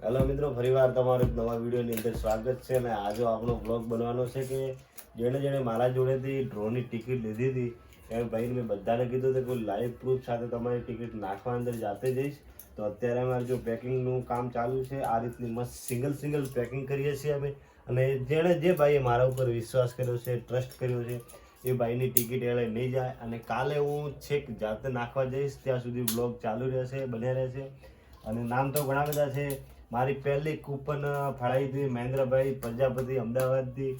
Hello મિત્રો, ફરીવાર તમારું નવા વિડીયોની અંદર સ્વાગત છે અને આજે આપણો બ્લોગ બનવાનો છે કે જેણે જેણે મારા જોડેથી ડ્રોની ટિકિટ લીધી હતી એ ભાઈને મેં બધાને કીધું હતું કે લાઈવ પ્રૂફ સાથે તમારી ટિકિટ નાખવા અંદર જાતે જઈશ. તો અત્યારે અમારે જો પેકિંગનું કામ ચાલુ છે, આ રીતની મસ્ત સિંગલ સિંગલ પેકિંગ કરીએ છીએ અમે. અને જેણે જે ભાઈએ મારા ઉપર વિશ્વાસ કર્યો છે ટ્રસ્ટ કર્યો છે, એ ભાઈની ટિકિટ એણે નહીં જાય. અને કાલે હું છેક જાતે નાખવા જઈશ, ત્યાં સુધી બ્લોગ ચાલુ રહેશે, બન્યા રહેશે. અને નામ તો ઘણા બધા છે. મારી પહેલી કૂપન ફળાઈ હતી મહેન્દ્રભાઈ પ્રજાપતિ અમદાવાદથી.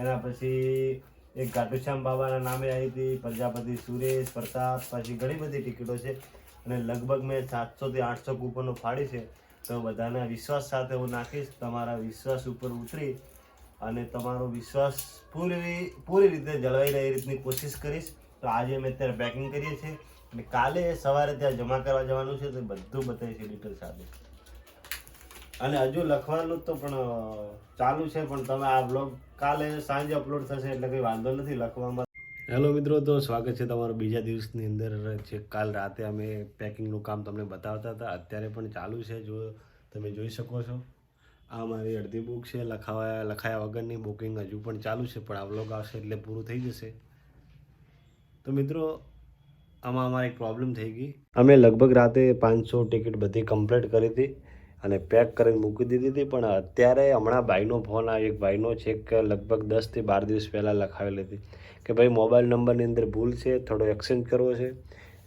એના પછી એક ઘાટુશ્યામ બાબાના નામે આવી હતી, પ્રજાપતિ સુરેશ, પ્રતાપ, પછી ઘણી બધી ટિકિટો છે. અને લગભગ મેં સાતસોથી આઠસો કૂપનો ફાડી છે. તો બધાના વિશ્વાસ સાથે હું નાખીશ, તમારા વિશ્વાસ ઉપર ઉતરી અને તમારો વિશ્વાસ પૂરી પૂરી રીતે જળવાઈ રહે એ રીતની કોશિશ કરીશ. તો આજે અમે અત્યારે પેકિંગ કરીએ છીએ અને કાલે સવારે ત્યાં જમા કરવા જવાનું છે તો બધું બતાવીશ ડિટેલ સાથે. અને હજુ લખવાનું તો પણ ચાલુ છે, પણ તમે આ બ્લોગ કાલે સાંજે અપલોડ થશે એટલે કંઈ વાંધો નથી લખવામાં. હેલો મિત્રો, તો સ્વાગત છે તમારું બીજા દિવસની અંદર. છે કાલ રાતે અમે પેકિંગનું કામ તમને બતાવતા હતા. અત્યારે પણ ચાલુ છે, જો તમે જોઈ શકો છો. આ મારી અડધી બુક છે લખાવા લખાયા વગરની બુકિંગ હજુ પણ ચાલુ છે, પણ આ બ્લોગ આવશે એટલે પૂરું થઈ જશે. તો મિત્રો, આમાં અમારે પ્રોબ્લેમ થઈ ગઈ. અમે લગભગ રાતે પાંચસો ટિકિટ બધી કમ્પ્લીટ કરી હતી. અને પેક કરીને મૂકી દીધી હતી, પણ અત્યારે હમણાં ભાઈનો ફોન આવ્યો. એક ભાઈનો છે કે લગભગ દસથી બાર દિવસ પહેલાં લખાવેલી હતી કે ભાઈ મોબાઈલ નંબરની અંદર ભૂલ છે, થોડો એક્સચેન્જ કરવો છે.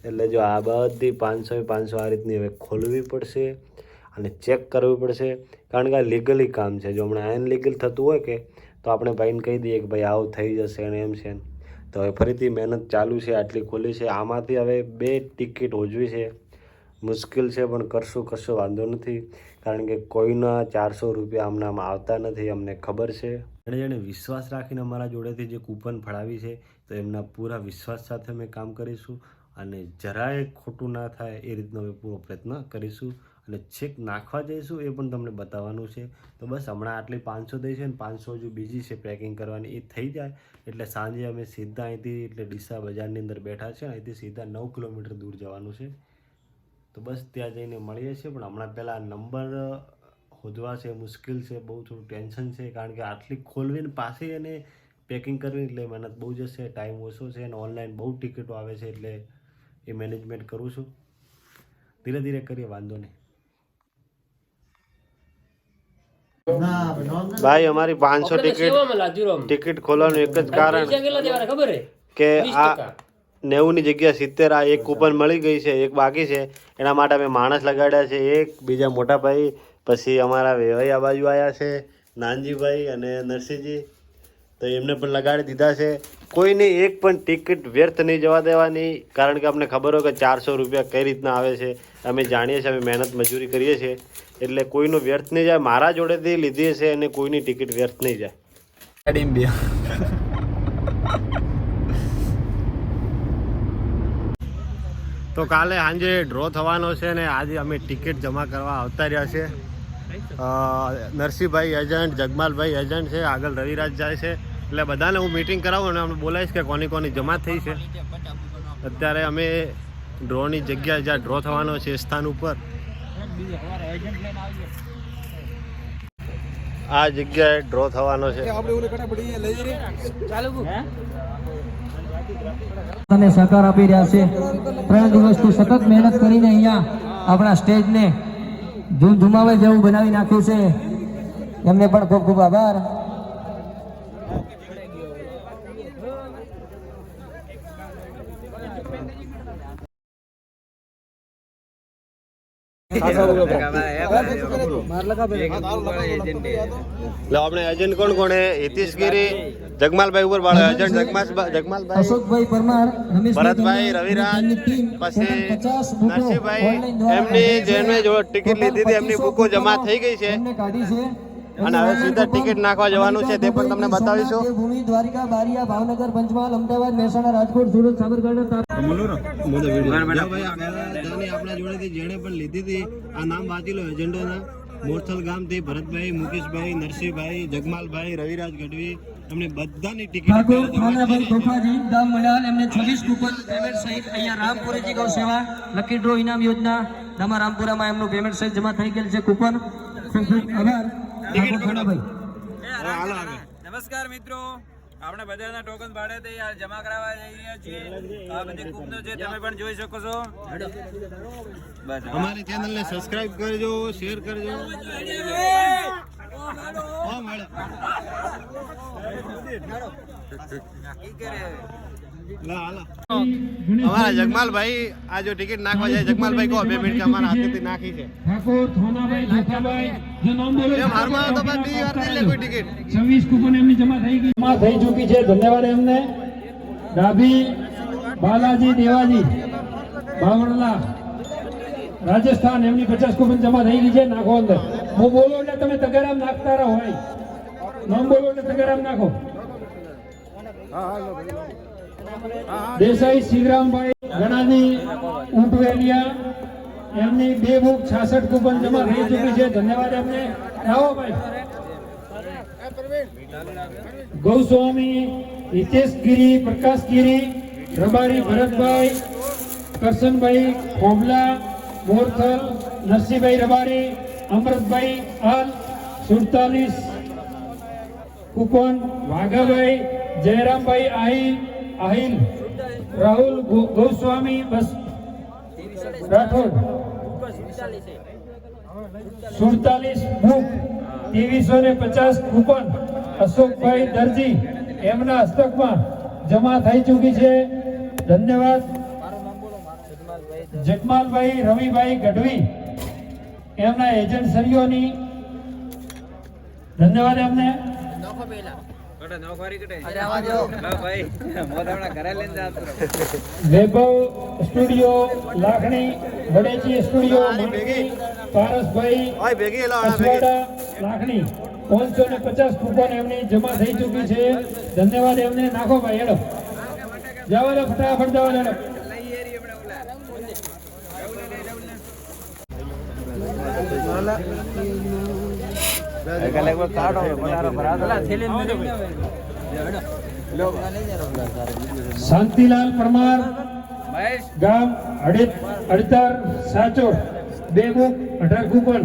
એટલે જો આ બધી પાંચસો પાંચસો આ રીતની હવે ખોલવી પડશે અને ચેક કરવી પડશે. કારણ કે આ લીગલી કામ છે. જો હમણાં અનલીગલ થતું હોય કે, તો આપણે ભાઈને કહી દઈએ કે ભાઈ આવું થઈ જશે ને એમ છે. તો હવે ફરીથી મહેનત ચાલુ છે, આટલી ખોલી છે. આમાંથી હવે બે ટિકિટ હોજવી છે. મુશ્કેલ છે, પણ કરશું કશો વાંધો નથી. કારણ કે કોઈના ચારસો રૂપિયા આમનામ આવતા નથી, અમને ખબર છે. અને જેણે વિશ્વાસ રાખીને અમારા જોડેથી જે કૂપન ફળાવી છે, તો એમના પૂરા વિશ્વાસ સાથે અમે કામ કરીશું અને જરાય ખોટું ના થાય એ રીતનો અમે પૂરો પ્રયત્ન કરીશું અને છેક નાખવા જઈશું એ પણ તમને બતાવવાનું છે. તો બસ હમણાં આટલી પાંચસો થઈ છે અને પાંચસો હજુ બીજી છે પેકિંગ કરવાની, એ થઈ જાય. એટલે સાંજે અમે સીધા અહીંથી, એટલે ડીસા બજારની અંદર બેઠા છે, અહીંથી સીધા નવ કિલોમીટર દૂર જવાનું છે. તો બસ ત્યાં જઈને મળીએ છીએ. પણ હમણાં પહેલાં નંબર શોધવા છે મુશ્કેલ છે બહુ થોડું ટેન્શન છે કારણ કે આટલી ખોલવીને પાછી એને પેકિંગ કરવી એટલે મહેનત બહુ જશે ટાઈમ ઓછો છે અને ઓનલાઈન બહુ ટિકિટો આવે છે એટલે એ મેનેજમેન્ટ કરું છું. ધીરે ધીરે કરીએ વાંધો નહીં. ભાઈ અમારી પાંચસો ટિકિટ ટિકિટ ખોલવાનું એક જ કારણ કે આ નેવુંની જગ્યા સિત્તેર આ એક કૂપન મળી ગઈ છે એક બાકી છે. એના માટે અમે માણસ લગાડ્યા છે એક બીજા મોટા ભાઈ પછી અમારા વેવાઈ આ બાજુ આવ્યા છે નાનજીભાઈ અને નરસિંહજી. તો એમને પણ લગાડી દીધા છે. કોઈને એક પણ ટિકિટ વ્યર્થ નહીં જવા દેવાની કારણ કે અમને ખબર હોય કે ચારસો રૂપિયા કઈ રીતના આવે છે. અમે જાણીએ છીએ અમે મહેનત મજૂરી કરીએ છીએ. એટલે કોઈનું વ્યર્થ નહીં જાય મારા જોડેથી લીધી છે અને કોઈની ટિકિટ વ્યર્થ નહીં જાય. તો કાલે સાંજે ડ્રો થવાનો છે ને આજે અમે ટિકિટ જમા કરવા આવતા રહ્યા છે. નરસિંહભાઈ એજન્ટ જગમાલભાઈ એજન્ટ છે આગળ રવિરાજ જાય છે. એટલે બધાને હું મિટિંગ કરાવું અને અમે બોલાવીશ કે કોની કોની જમા થઈ છે. અત્યારે અમે ડ્રોની જગ્યા જ્યાં ડ્રો થવાનો છે સ્થાન ઉપર. આ જગ્યાએ ડ્રો થવાનો છે. અને સહકાર આપી રહ્યા છે. ત્રણ દિવસથી સતત મહેનત કરીને અહીંયા આપણા સ્ટેજને ધૂમધુમાવે જેવું બનાવી નાખ્યું છે. એમને પણ ખૂબ ખૂબ આભાર. આપણે એજન્ટ કોણ કોણ હિતેશ ગીરી જગમાલભાઈ ઉપર વાળો એજન્ટ જગમાલ જગમાલભાઈ અશોકભાઈ પરમાર ભરતભાઈ રવિરાજ પછી ટોટલ 50 બુકો નરસિંહભાઈ એમની. જેમને જો ટિકિટ લીધી હતી એમની બુકો જમા થઈ ગઈ છે. અને હવે સીધા ટિકિટ નાખવા જવાનું છે તે પણ તમને બતાવીશું. ભૂમિ દ્વારિકા બારિયા ભાવનગર પંચમહાલ અમદાવાદ મહેસાણા રાજકોટ સુરત સાબરકાંઠા આપણા જોડેથી જેણે પણ લીધી હતી આ નામ વાંચી લો એજન્ટોના મોરથલ ગામથી ભરતભાઈ મુકેશભાઈ નરસિંહભાઈ જગમાલભાઈ રવિરાજ ગઢવી એમને બધાની ઠાકોર ટિકિટ ખાનાભાઈ તોફાજી દામ મંડાલ એમને 26 કૂપન પેમેન્ટ સહિત અહીંયા રામપુરેજી ગૌ સેવા લકી ડ્રો ઇનામ યોજના દામા રામપુરામાં એમનું પેમેન્ટ સહિત જમા થઈ ગયેલ છે કૂપન. આભાર. ઠાકોર ખાનાભાઈ નમસ્કાર મિત્રો. આપણે બધાના ટોકન ભાડે તે આ જમા કરાવવા જઈ રહ્યા છીએ આ બધી કૂપનો છે તમે પણ જોઈ શકો છો. બસ અમારી ચેનલને સબસ્ક્રાઇબ કરજો શેર કરજો હા મળે નક્કી કરે અમારા જગમાલભાઈ આ જો ટિકિટ નાખવા જાય જગમાલભાઈ કહો બે મિનિટ અમારા હાથેથી નાખી છે. ઠાકોર થોનાભાઈ જોખાભાઈ જે નામ બોલો એમ હારમાં તો બસ બીજી વાર નહીં લે કોઈ ટિકિટ છવ્વીસ કૂપન એમની જમા થઈ ગઈ. જમા થઈ ચૂકી છે. ધન્યવાદ એમને. ડાભી બાલાજી દેવાજી રાજસ્થાન એમની પચાસ કૂપન જમા થઈ ગઈ છે. નાખો અંદર. હું બોલો એટલે તમે તગારામ નાખતા રહો ભાઈ. નામ બોલો એટલે તગારામ નાખો. દેસાઈ શિવરામભાઈ ગણાની ઊંટવેલિયા એમની બે બુક છાસઠ કૂપન જમા થઈ ચૂકી છે. ધન્યવાદ એમને. આવો ભાઈ. ગૌસ્વામી હિતેશગીરી પ્રકાશગીરી રબારી ભરતભાઈ, કરશનભાઈ ખોબલા, મોરથલ, નરસિંહભાઈ રબારી, અમૃતભાઈ હાલ સુડતાલીસ કુપન, વાઘાભાઈ જયરામભાઈ આહિર આહિલ રાહુલ ગોસ્વામી બસ રાઠોડ સુડતાલીસ બુક ત્રેવીસો ને પચાસ કૂપન અશોકભાઈ દરજી એમના હસ્તકમાં જમા થઈ ચૂકી છે. ધન્યવાદ. જગમાલભાઈ, રવિભાઈ ગઢવી, એમના એજન્ટ સરીઓની ધન્યવાદ એમને. કટે નોકરી કટે હા ભાઈ મોદામણા ઘરે લઈને જાતો વૈભવ સ્ટુડિયો લાખણી વડેચી સ્ટુડિયો માંડવી, પારસભાઈ ઓય ભેગી એલો ભેગી. લાખણી પાંચસો ને પચાસ કૂપન એમની જમા થઈ ચૂકી છે. ધન્યવાદ એમને. નાખો ભાઈ હેડો. જવા દો ફટાફટ જવા દો શાંતિલાલ પરમાર ગામ અડતર સાચોડ બે બુક અઢાર કુપન.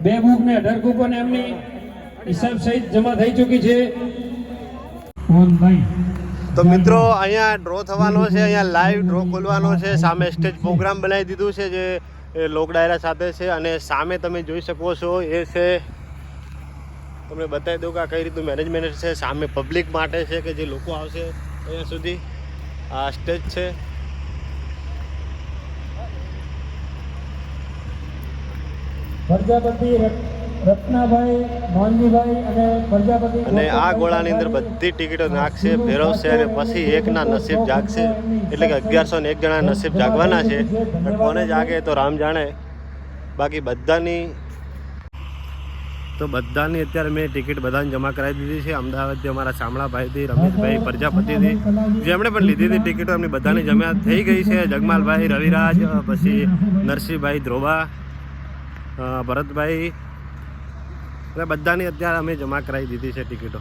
બે બુક ને અઢાર કુપન એમની હિસાબ સહિત જમા થઈ ચૂકી છે. તો મિત્રો અહીંયા ડ્રો થવાનો છે અહીંયા લાઈવ ડ્રો ખોલવાનો છે સામે સ્ટેજ પ્રોગ્રામ બનાવી દીધું છે જે એ લોક ડાયરા સાથે છે અને સામે તમે જોઈ શકો છો એ છે તમને બતાવી દઉં કે આ કઈ રીતનું મેનેજમેન્ટ છે સામે પબ્લિક માટે છે કે જે લોકો આવશે અહીંયા સુધી. આ સ્ટેજ છે. અને આ ગોળાની અંદર બધી ટિકિટો નાખશે ફેરવશે અને પછી એકના નસીબ જાગશે. એટલે કે અગિયારસો ને એક જણા નસીબ જાગવાના છે. કોને જાગે તો રામ જાણે. બાકી બધાની તો બધાની અત્યારે મેં ટિકિટ બધાને જમા કરાવી દીધી છે. અમદાવાદથી અમારા શામળાભાઈથી, રમેશભાઈ પ્રજાપતિથી જેમણે પણ લીધી હતી ટિકિટો, એમની બધાની જમા થઈ ગઈ છે. જગમાલભાઈ, રવિરાજ પછી નરસિંહભાઈ ધ્રોબા ભરતભાઈ, એટલે બધાની અત્યારે અમે જમા કરાવી દીધી છે ટિકિટો.